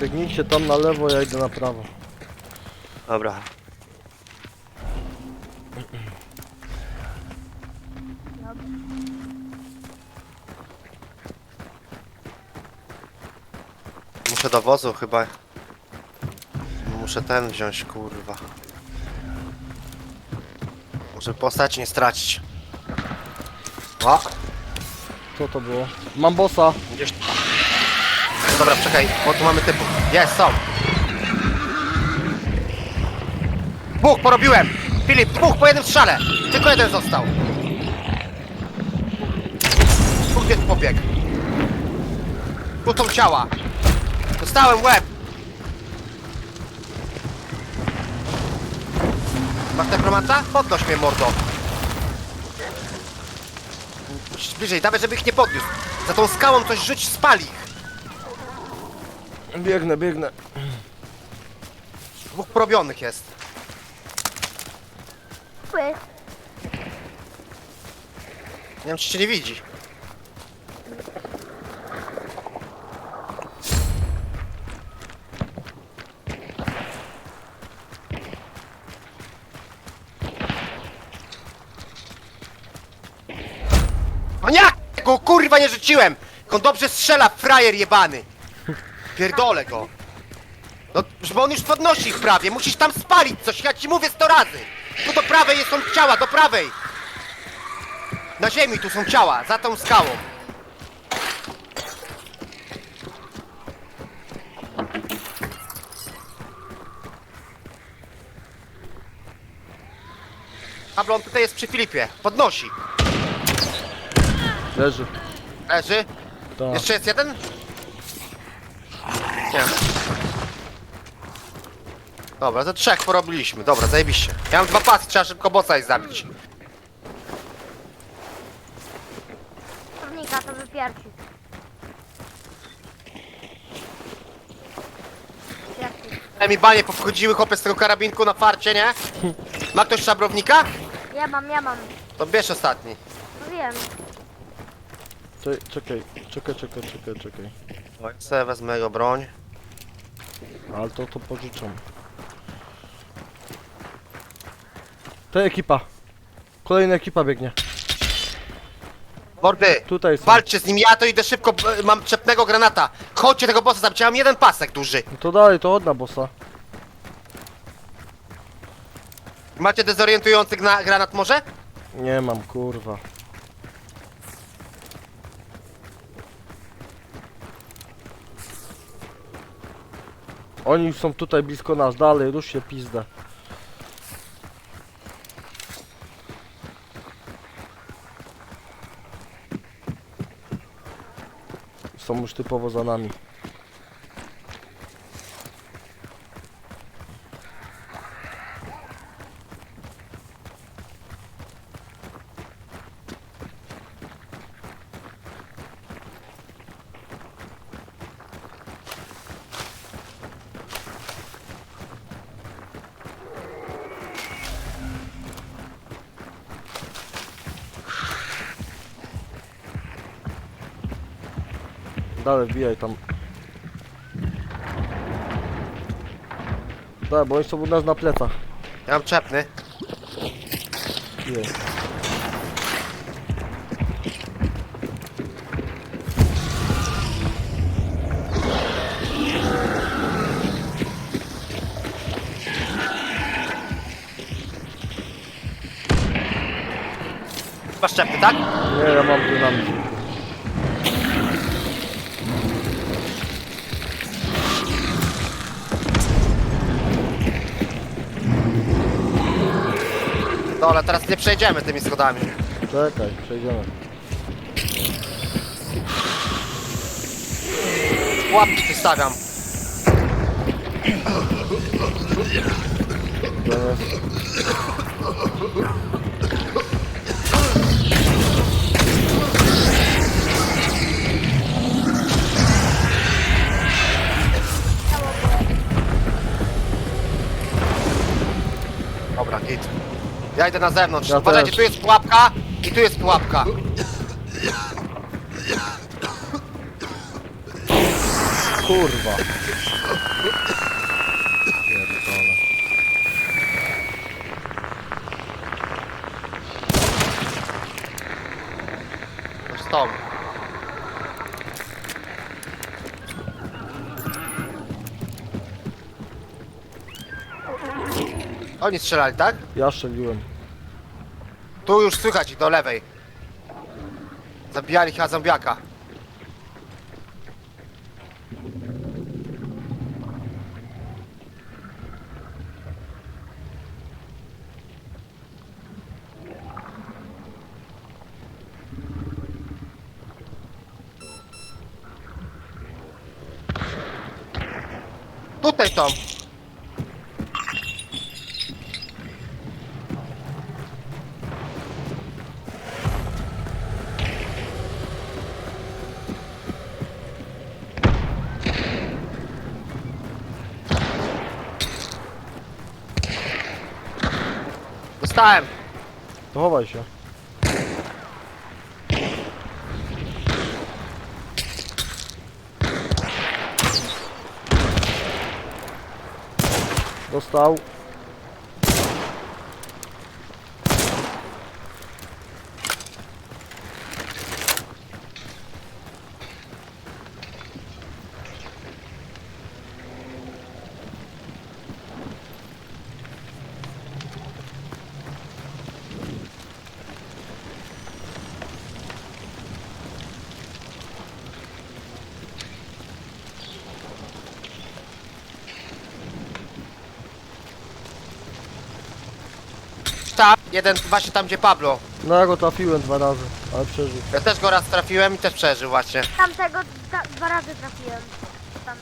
Biegnijcie tam na lewo, ja idę na prawo. Dobra. Muszę do wozu chyba. Muszę ten wziąć, kurwa. Muszę postać nie stracić. O, Co to było? Mam bossa. gdzieś... Dobra, czekaj, bo tu mamy typów. Jest, są. Dwóch, porobiłem! Filip, dwóch po jednym strzale! Tylko jeden został. Dwóch gdzieś pobiegł. Tu są ciała. Dostałem łeb. Masz nekromanta? Podnoś mnie, mordo. Bliżej, dawaj, żeby ich nie podniósł. Za tą skałą coś rzuć, spali ich. Biegnę, biegnę. Dwóch porobionych jest. Nie wiem, czy cię nie widzi. O nie! Go kurwa nie rzuciłem! Jak On dobrze strzela, frajer jebany! Pierdolę go! No, bo on już podnosi ich prawie, musisz tam spalić coś, ja ci mówię sto razy! Tu do prawej jest są ciała, do prawej! Na ziemi tu są ciała, za tą skałą. Pablon tutaj jest przy Filipie. Podnosi. Leży. Leży. Tak. Jeszcze jest jeden? Nie. Dobra, ze trzech porobiliśmy. Dobra, zajebiście. Ja mam dwa pasy, trzeba szybko bossa i zabić. Prawnika to wypierci. Pierwszy. Mi banie powchodziły chłopy z tego karabinku na farcie, nie? Ma ktoś szabrownika? Ja mam, ja mam. To bierz ostatni. No wiem. Czekaj, czekaj, czekaj, czekaj, czekaj, czekaj. Wezmę jego broń. Ale to, to pożyczam. To ekipa. Kolejna ekipa biegnie. Mordy! Tutaj są. Walczcie z nim, ja to idę szybko, b- mam czepnego granata. Chodźcie tego bossa zabić, ja mam jeden pasek duży. No to dalej, to od na bossa. Macie dezorientujący gna- granat może? Nie mam, kurwa. Oni są tutaj blisko nas, dalej, rusz się pizdę. Są już typowo za nami. Dalej, wbijaj tam. Tak, bo oni są u nas na plecach. Ja mam czepny. Jest. Masz czepny, tak? Nie, ja mam dynamit. Dobra, teraz nie przejdziemy tymi schodami. Czekaj, przejdziemy. Łapki tu stawiam. Zamiast... Dobra, git. Ja idę na zewnątrz. Ja Uważajcie, też. tu jest pułapka i tu jest pułapka. kurwa. Pierdolę. Stąd. Oni strzelali, tak? Ja strzeliłem. Tu już słychać ich do lewej. Zabijali chyba zombiaka. Tutaj są. Dostałem. To chowaj się. Dostał. Tam, jeden właśnie tam gdzie Pablo. No ja go trafiłem dwa razy, ale przeżył. Ja też go raz trafiłem i też przeżył właśnie. Tamtego da, dwa razy trafiłem. Tam.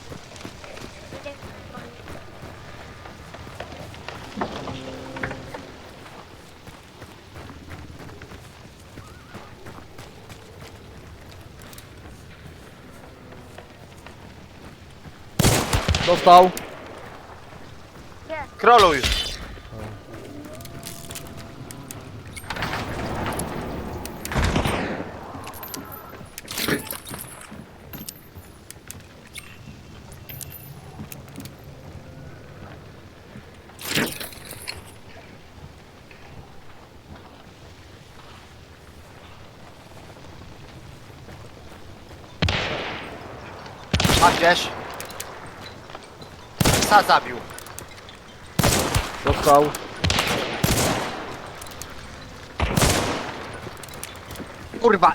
Dostał. Gdzie? Kroluj. A gdzieś? Psa zabił. Dostał. Kurwa.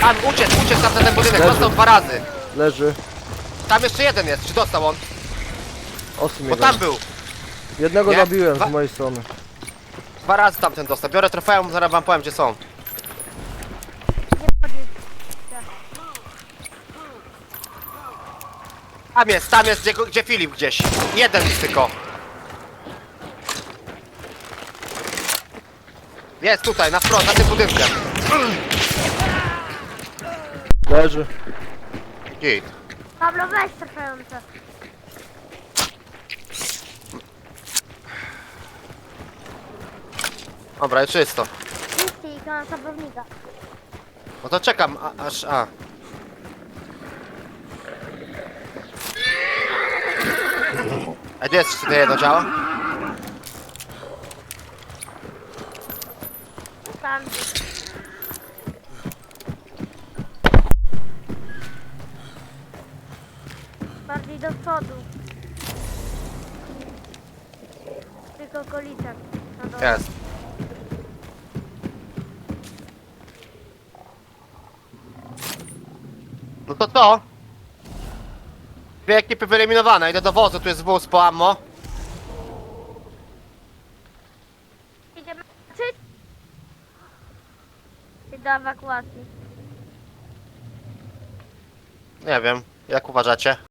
Tam uciec, uciec tam ten budynek, Leży. dostał dwa razy. Leży. Tam jeszcze jeden jest, czy dostał on? Osiem Bo jeden. tam był. Jednego Nie? zabiłem Dwa- z mojej strony. Dwa razy tamten dostał. Biorę trofeum, zaraz wam powiem gdzie są. Nie podnieś. Tam jest, tam jest, gdzie, gdzie Filip gdzieś. Jeden jest tylko. Jest tutaj, na front, na tym budynkiem. Leży. Git. Pablo, weź trafiające. Dobra, jest czysto. I. No to czekam, a, aż, a. A gdzie jest, to jedno działa? Tam. Bardziej do przodu. W tych okolicach. Na dole. Jest. No to co? Dwie ekipy wyeliminowane, idę do wozu, tu jest wóz po ammo. Idziemy do ewakuacji. Nie wiem, jak uważacie?